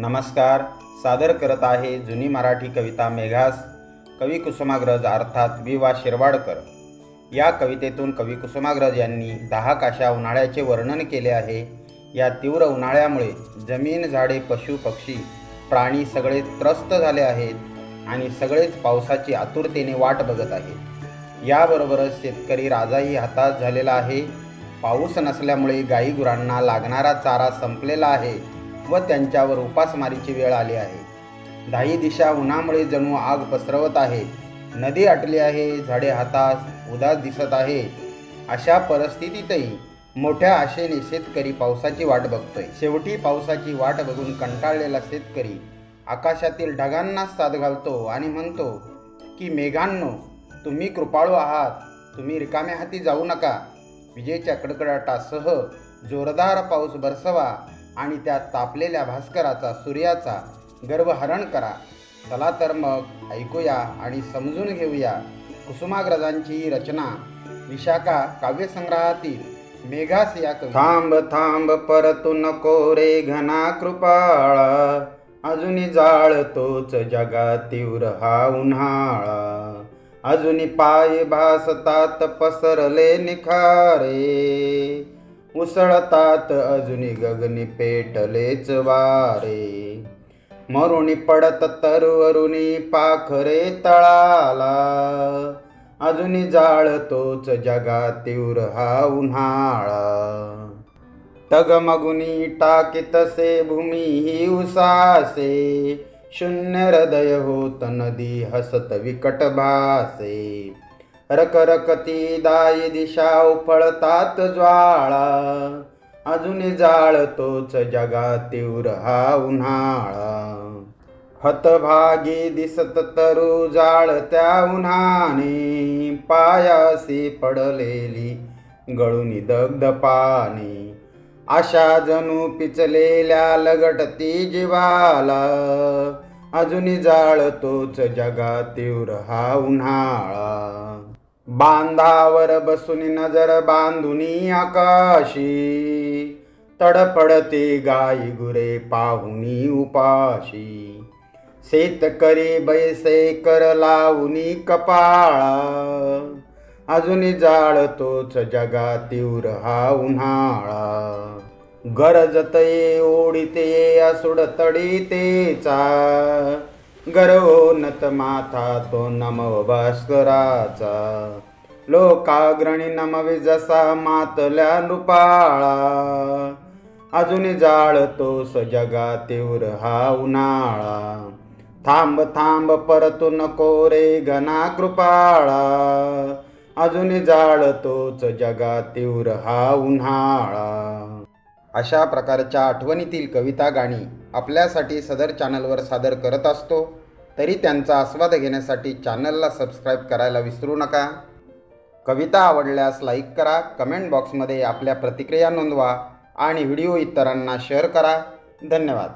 नमस्कार. सादर करत आहे जुनी मराठी कविता मेघास कवी कुसुमाग्रज अर्थात वि वा शिरवाडकर. या कवितेतून कवी कुसुमाग्रज यांनी दहा काशा उन्हाळ्याचे वर्णन केले आहे. या तीव्र उन्हाळ्यामुळे जमीन झाडे पशु पक्षी प्राणी सगळे त्रस्त झाले आहेत आणि सगळेच पावसाची आतुरतेने वाट बघत आहेत. याबरोबरच शेतकरी राजाही हातात झालेला आहे. पाऊस नसल्यामुळे गाई गुरांना लागणारा चारा संपलेला आहे. व त्यांच्यावर उपासमारीची वेळ आली आहे. दाही दिशा उन्हामुळे जणू आग पसरवत आहे. नदी आटली आहे झाडे हातास उदास दिसत आहे. अशा परिस्थितीतही मोठ्या आशेने शेतकरी पावसाची वाट बघतोय. शेवटी पावसाची वाट बघून कंटाळलेला शेतकरी आकाशातील ढगांनाच साथ घालतो आणि म्हणतो की मेघांनो तुम्ही कृपाळू आहात. तुम्ही रिकाम्या हाती जाऊ नका. विजेच्या कडकडाटासह जोरदार पाऊस बरसवा. आणि त्या तापलेल्या भास्कराचा सूर्याचा गर्वहरण करा. चला तर मग ऐकूया आणि समजून घेऊया कुसुमाग्रजांची ही रचना. विशाखा काव्यसंग्रहातील मेघास या थांब थांब परतू नको रे घना कृपाळा. अजूनी जाळतोच जगा तीव्र हा उन्हाळा. अजूनी पाय भासतात पसरले निखारे. उसळतात अजूनी गगनी पेटलेच वारे. मरुणी पडत तरुवरुणी पाखरे तळाला. अजूनी जाळतोच जगा तीव्र हा उन्हाळा. टगमगुनी टाकीतसे भूमी ही उसासे. शून्य हृदय होत नदी हसत विकट भासे. रकरकती दाई दिशा उफळतात ज्वाळा. अजून जाळतोच जगा तीव्र हा उन्हाळा. हतभागी दिसत तरु जाळत्या उन्हाने. पायासी पडलेली गळून दग्ध पाने. आशा जणू पिचलेल्या लगटती जीवाला. अजून जाळतोच जगा तीव्र हा उन्हाळा. बांधावर बसून नजर बांधुनी आकाशी. तडपडते गाई गुरे पाहुनी उपाशी. शेतकरी बैसे कर लावणी कपाळा. अजून जाळतोच जगा तीव्र हा उन्हाळा. गरजत ये ओढीते असुड तडीतेचा. गर्वोन्नत माथा तो नमव भास्कराचा. लोकाग्रणी नमवी जसा मातल्या नृपाळा. अजून स जगा तीव्र हा उन्हाळा. थांब थांब परतू नको रे घना कृपाळा. अजून जाळतोच जगा तीव्र हा उन्हाळा. अशा प्रकारच्या आठवणीतील कविता गाणी आपल्यासाठी सदर चॅनलवर सादर करत असतो तरी त्यांचा आस्वाद घेण्यासाठी चॅनलला सबस्क्राईब करायला विसरू नका. कविता आवडल्यास लाईक करा कमेंट बॉक्समध्ये आपल्या प्रतिक्रिया नोंदवा आणि व्हिडिओ इतरांना शेअर करा. धन्यवाद.